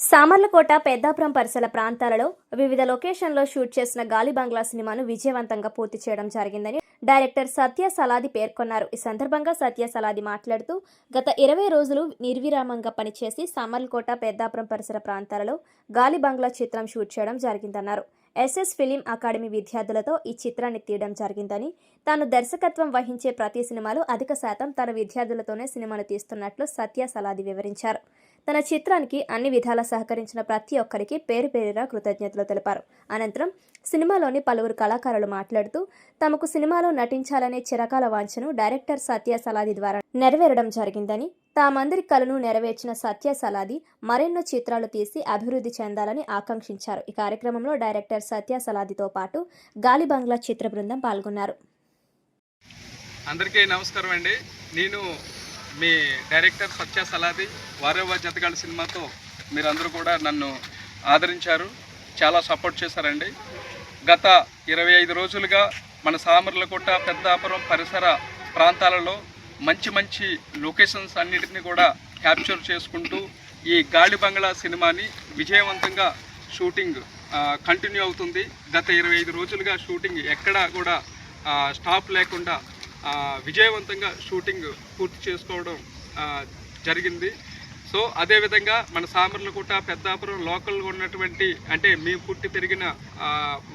సామర్లకోట పెద్దాపురం పరిసర ప్రాంతాలలో వివిధ లొకేషన్లో షూట్ చేసిన గాలి బంగ్లా సినిమాను విజయవంతంగా పూర్తి చేయడం జరిగిందని డైరెక్టర్ సత్య సలాది పేర్కొన్నారు. ఈ సందర్భంగా సత్య సలాది మాట్లాడుతూ గత ఇరవై రోజులు నిర్విరామంగా పనిచేసి సామర్లకోట పెద్దాపురం పరిసర ప్రాంతాలలో గాలి బంగ్లా చిత్రం షూట్ చేయడం జరిగిందన్నారు. ఎస్ఎస్ ఫిలిం అకాడమీ విద్యార్థులతో ఈ చిత్రాన్ని తీయడం జరిగిందని తాను దర్శకత్వం వహించే ప్రతి సినిమాలో అధిక శాతం తన విద్యార్థులతోనే సినిమాను తీస్తున్నట్లు సత్య సలాది వివరించారు. తన చిత్రానికి అన్ని విధాలా సహకరించిన ప్రతి ఒక్కరికి పేరు పేరున కృతజ్ఞతలు తెలిపారు. అనంతరం సినిమాలోని పలువురు కళాకారులు మాట్లాడుతూ తమకు సినిమాలో నటించాలనే చిరకాల వాంఛను డైరెక్టర్ సత్య సలాది ద్వారా నెరవేరడం జరిగిందని తామందరి కలను నెరవేర్చిన సత్య సలాది మరెన్నో చిత్రాలు తీసి అభివృద్ధి చెందాలని ఆకాంక్షించారు. ఈ కార్యక్రమంలో డైరెక్టర్ సత్య సలాదితో పాటు గాలి బంగ్లా చిత్ర బృందం పాల్గొన్నారు. అందరికీ నమస్కారం అండి నేను మీ డైరెక్టర్ సత్య సలాది వారేవా జతగాళ్ళ సినిమాతో మీరందరూ కూడా నన్ను ఆదరించారు. చాలా సపోర్ట్ చేశారండి. గత ఇరవై ఐదు రోజులుగా మన సామర్లకోట పెద్దాపురం పరిసర ప్రాంతాలలో మంచి మంచి లొకేషన్స్ అన్నిటిని కూడా క్యాప్చర్ చేసుకుంటూ ఈ గాలి బంగ్లా సినిమాని విజయవంతంగా షూటింగ్ కంటిన్యూ అవుతుంది. గత ఇరవై ఐదు రోజులుగా షూటింగ్ ఎక్కడా కూడా స్టాప్ లేకుండా విజయవంతంగా షూటింగ్ పూర్తి చేసుకోవడం జరిగింది. సో అదేవిధంగా మన సామర్లకోట పెద్దాపురం లోకల్గా ఉన్నటువంటి అంటే మేము పుట్టి పెరిగిన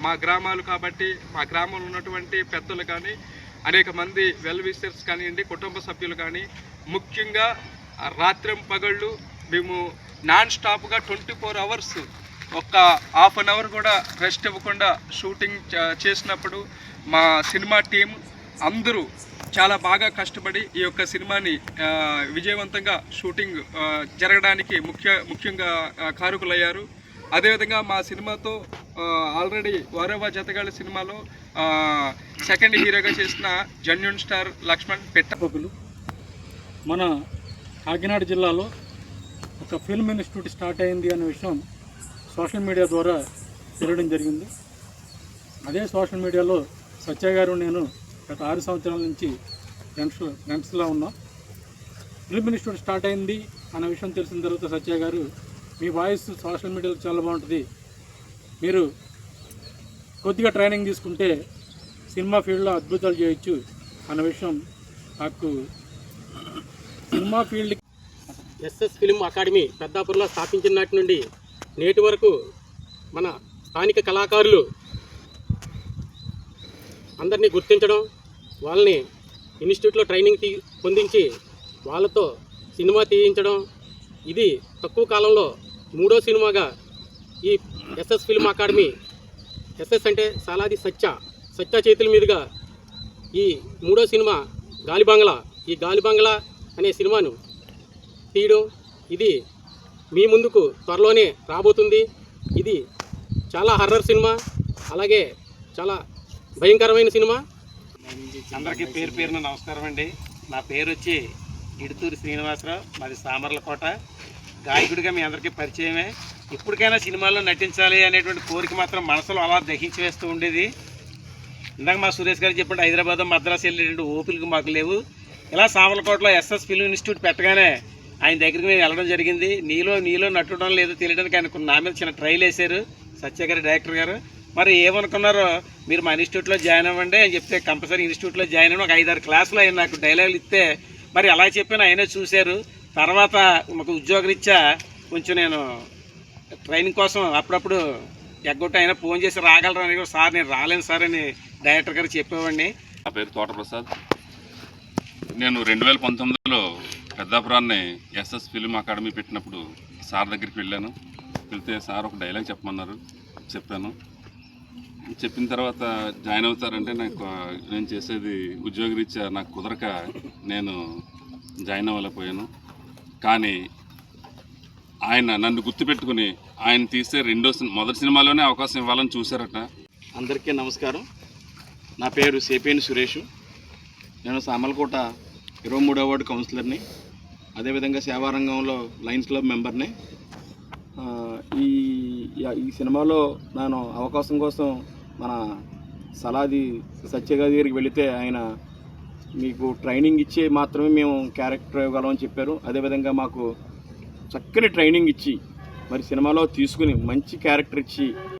మా గ్రామాలు కాబట్టి మా గ్రామంలో ఉన్నటువంటి పెద్దలు కానీ అనేక మంది వెల్ విషర్స్ కానివ్వండి కుటుంబ సభ్యులు కానీ ముఖ్యంగా ఆ, రాత్రం పగళ్ళు మేము నాన్ స్టాప్గా ట్వంటీ ఫోర్ అవర్స్ ఒక హాఫ్ అన్ అవర్ కూడా రెస్ట్ ఇవ్వకుండా షూటింగ్ చేసినప్పుడు మా సినిమా టీం అందరూ చాలా బాగా కష్టపడి ఈ యొక్క సినిమాని విజయవంతంగా షూటింగ్ జరగడానికి ముఖ్య ముఖ్యంగా కారకులయ్యారు. అదేవిధంగా మా సినిమాతో ఆల్రెడీ వారవ జతగాళ్ళ సినిమాలో సెకండ్ హీరోగా చేసిన జన్యున్ స్టార్ లక్ష్మణ్ పెట్ట మన కాకినాడ జిల్లాలో ఒక ఫిల్మ్ ఇన్స్టిట్యూట్ స్టార్ట్ అయింది అనే విషయం సోషల్ మీడియా ద్వారా తెలియడం జరిగింది. అదే సోషల్ మీడియాలో సత్య గారు నేను గత ఆరు సంవత్సరాల నుంచి ఫ్రెండ్స్ ఫ్రెండ్స్లో ఉన్నాం. ఫిల్మ్ ఇన్స్టిట్యూట్ స్టార్ట్ అయింది అన్న విషయం తెలిసిన తర్వాత సత్య గారు మీ వాయిస్ సోషల్ మీడియాలో చాలా బాగుంటుంది. మీరు కొద్దిగా ట్రైనింగ్ తీసుకుంటే సినిమా ఫీల్డ్లో అద్భుతాలు చేయొచ్చు అన్న విషయం నాకు cinema field SS film academy పెద్దాపురంలో స్థాపించిన నాటి నుండి నేటి వరకు మన స్థానిక కళాకారులు అందరినీ గుర్తించడం వాళ్ళని ఇన్స్టిట్యూట్లో ట్రైనింగ్ తీ పొందించి వాళ్ళతో సినిమా తీయించడం ఇది తక్కువ కాలంలో మూడో సినిమాగా ఈ ఎస్ఎస్ ఫిల్మ్ అకాడమీ ఎస్ఎస్ అంటే సాలాది సత్య సత్య చేతుల మీదుగా ఈ మూడో సినిమా గాలిబంగ్లా ఈ గాలిబంగ్లా అనే సినిమాను తీయడం ఇది మీ ముందుకు త్వరలోనే రాబోతుంది. ఇది చాలా హర్రర్ సినిమా అలాగే చాలా భయంకరమైన సినిమా? అందరికీ పేరు పేరున నమస్కారం అండి. నా పేరు వచ్చి ఇడుతూరి శ్రీనివాసరావు. మాది సామర్లకోట. గాయకుడిగా మీ అందరికీ పరిచయమే. ఇప్పటికైనా సినిమాల్లో నటించాలి అనేటువంటి కోరిక మాత్రం మనసులో అలా దహించి వేస్తూ ఉండేది. ఇందాక మా సురేష్ గారు చెప్పండి హైదరాబాద్ మద్రాసు వెళ్ళేటువంటి ఓపికలు మాకు లేవు. ఇలా సామర్లకోటలో ఎస్ఎస్ ఫిల్మ్ ఇన్స్టిట్యూట్ పెట్టగానే ఆయన దగ్గరికి నేను వెళ్ళడం జరిగింది. నీలో నీలో నట్టడం లేదో తెలియడానికి ఆయన నా మీద చిన్న ట్రైల్ వేశారు. సత్య గారి డైరెక్టర్ గారు. మరి ఏమనుకున్నారో మీరు మా ఇన్స్టిట్యూట్లో జాయిన్ అవ్వండి అని చెప్తే కంపల్సరీ ఇన్స్టిట్యూట్లో జాయిన్ అవ్వడం ఒక ఐదారు క్లాసులు ఆయన నాకు డైలాగులు ఇస్తే మరి అలా చెప్పిన ఆయనే చూశారు. తర్వాత మాకు ఉద్యోగరీత్యా కొంచెం నేను ట్రైనింగ్ కోసం అప్పుడప్పుడు ఎగ్గొట్టి అయినా ఫోన్ చేసి రాగలరా అని సార్ నేను రాలేను సార్ అని డైరెక్టర్ గారు చెప్పేవాడిని. నా పేరు తోటప్రసాద్. నేను రెండు వేల పంతొమ్మిదిలో పెద్దాపురాన్ని ఎస్ఎస్ ఫిలిం అకాడమీ పెట్టినప్పుడు సార్ దగ్గరికి వెళ్ళాను. వెళ్తే సార్ ఒక డైలాగ్ చెప్పమన్నారు చెప్పాను. చెప్పిన తర్వాత జాయిన్ అవుతారంటే నాకు నేను చేసేది ఉద్యోగరీత్యా నాకు కుదరక నేను జాయిన్ అవ్వలేకపోయాను. కానీ ఆయన నన్ను గుర్తుపెట్టుకుని ఆయన తీసే రెండో మొదటి సినిమాలోనే అవకాశం ఇవ్వాలని చూశారట. అందరికీ నమస్కారం. నా పేరు సేపేని సురేష్. నేను సామలకోట ఇరవై మూడో వార్డు కౌన్సిలర్ని అదేవిధంగా సేవారంగంలో లయన్స్ క్లబ్ మెంబర్ని. ఈ ఈ సినిమాలో నేను అవకాశం కోసం మన సలాది సత్యగారి దగ్గరికి వెళితే ఆయన మీకు ట్రైనింగ్ ఇచ్చి మాత్రమే మేము క్యారెక్టర్ ఇవ్వగలమని చెప్పారు. అదేవిధంగా మాకు చక్కని ట్రైనింగ్ ఇచ్చి మరి సినిమాలో తీసుకుని మంచి క్యారెక్టర్ ఇచ్చి